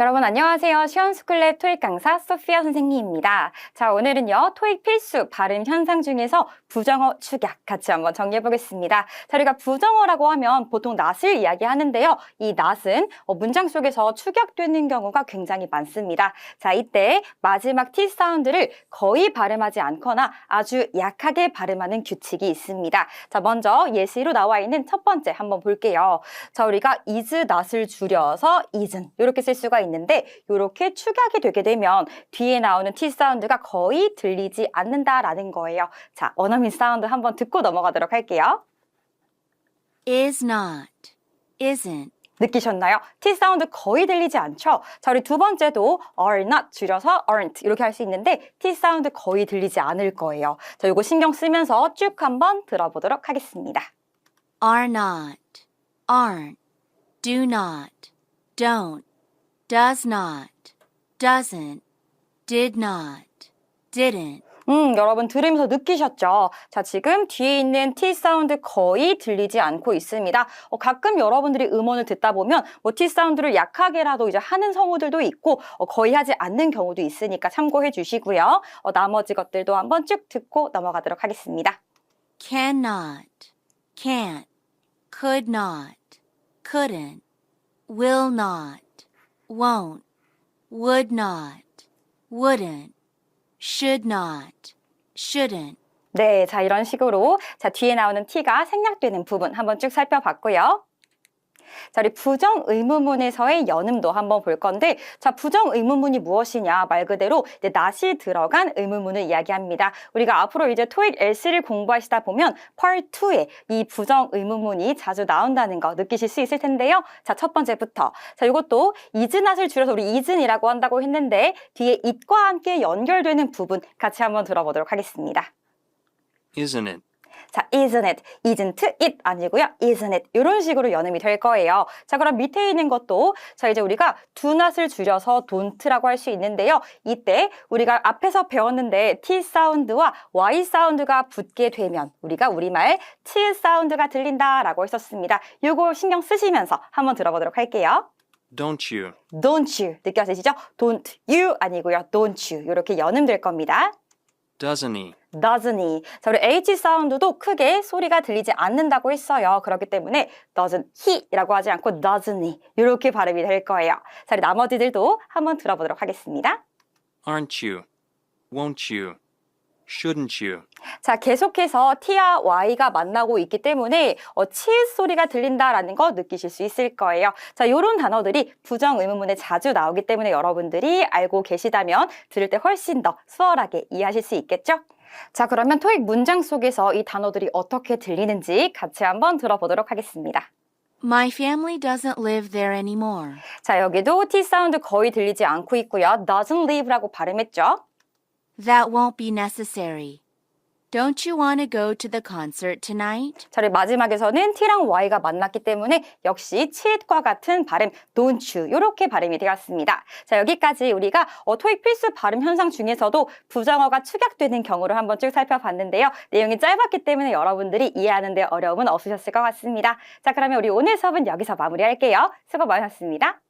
여러분 안녕하세요. 시원스쿨랩 토익 강사 소피아 선생님입니다. 자, 오늘은요. 토익 필수 발음 현상 중에서 부정어 축약 같이 한번 정리해 보겠습니다. 자, 우리가 부정어라고 하면 보통 낫을 이야기하는데요. 이 낫은 어, 문장 속에서 축약되는 경우가 굉장히 많습니다. 자, 이때 마지막 T 사운드를 거의 발음하지 않거나 아주 약하게 발음하는 규칙이 있습니다. 자, 먼저 예시로 나와 있는 첫 번째 한번 볼게요. 자, 우리가 is not을 줄여서 isn't 이렇게 쓸 수가 있는데 이렇게 축약이 되게 되면 뒤에 나오는 T 사운드가 거의 들리지 않는다라는 거예요. 자, 원어민 사운드 한번 듣고 넘어가도록 할게요. is not, isn't, 느끼셨나요? T 사운드 거의 들리지 않죠? 자, 우리 두 번째도 are not 줄여서 aren't 이렇게 할 수 있는데 T 사운드 거의 들리지 않을 거예요. 자, 이거 신경 쓰면서 쭉 한번 들어보도록 하겠습니다. are not, aren't, do not, don't, does not, doesn't, did not, didn't, 음, 여러분 들으면서 느끼셨죠? 자, 지금 뒤에 있는 T 사운드 거의 들리지 않고 있습니다. 어, 가끔 여러분들이 음원을 듣다 보면 뭐 T 사운드를 약하게라도 이제 하는 성우들도 있고 어, 거의 하지 않는 경우도 있으니까 참고해 주시고요. 어, 나머지 것들도 한번 쭉 듣고 넘어가도록 하겠습니다. cannot, can't, could not, couldn't, will not, won't, would not, wouldn't, should not, shouldn't. 네, 자 이런 식으로 자 뒤에 나오는 T가 생략되는 부분 한번 쭉 살펴봤고요. 자, 우리 부정 의문문에서의 연음도 한번 볼 건데, 자, 부정 의문문이 무엇이냐? 말 그대로 이제 not이 들어간 의문문을 이야기합니다. 우리가 앞으로 이제 토익 L3를 공부하시다 보면 Part 2에 이 부정 의문문이 자주 나온다는 거 느끼실 수 있을 텐데요. 자, 첫 번째부터. 자, 이것도 not을 줄여서 우리 isn'이라고 한다고 했는데, 뒤에 it과 함께 연결되는 부분 같이 한번 들어보도록 하겠습니다. isn't it? 자, isn't it, isn't it 아니고요, isn't it 이런 식으로 연음이 될 거예요. 자, 그럼 밑에 있는 것도 자 이제 우리가 do not을 줄여서 don't라고 할 수 있는데요. 이때 우리가 앞에서 배웠는데 t 사운드와 y 사운드가 붙게 되면 우리가 우리말 t 사운드가 들린다라고 했었습니다. 요거 신경 쓰시면서 한번 들어보도록 할게요. Don't you? Don't you 느껴지시죠? Don't you 아니고요, don't you 이렇게 연음 될 겁니다. Doesn't he? Doesn't he. 자, 우리 H 사운드도 크게 소리가 들리지 않는다고 했어요. 그렇기 때문에 doesn't he라고 하지 않고 doesn't he. 이렇게 발음이 될 거예요. 자, 우리 나머지들도 한번 들어보도록 하겠습니다. Aren't you? Won't you? Shouldn't you? 자, 계속해서 T와 Y가 만나고 있기 때문에 어, 치읓 소리가 들린다라는 거 느끼실 수 있을 거예요. 자, 이런 단어들이 부정 의문문에 자주 나오기 때문에 여러분들이 알고 계시다면 들을 때 훨씬 더 수월하게 이해하실 수 있겠죠? 자, 그러면 토익 문장 속에서 이 단어들이 어떻게 들리는지 같이 한번 들어보도록 하겠습니다. My family doesn't live there anymore. 자, 여기도 T 사운드 거의 들리지 않고 있고요. doesn't live라고 발음했죠? That won't be necessary. Don't you want to go to the concert tonight? 자, 우리 마지막에서는 T랑 Y가 만났기 때문에 역시 치읓과 같은 발음 don't you 이렇게 발음이 되었습니다. 자, 여기까지 우리가 어, 토익 필수 발음 현상 중에서도 부정어가 축약되는 경우를 한번 쭉 살펴봤는데요. 내용이 짧았기 때문에 여러분들이 이해하는 데 어려움은 없으셨을 것 같습니다. 자, 그러면 우리 오늘 수업은 여기서 마무리할게요. 수고 많으셨습니다.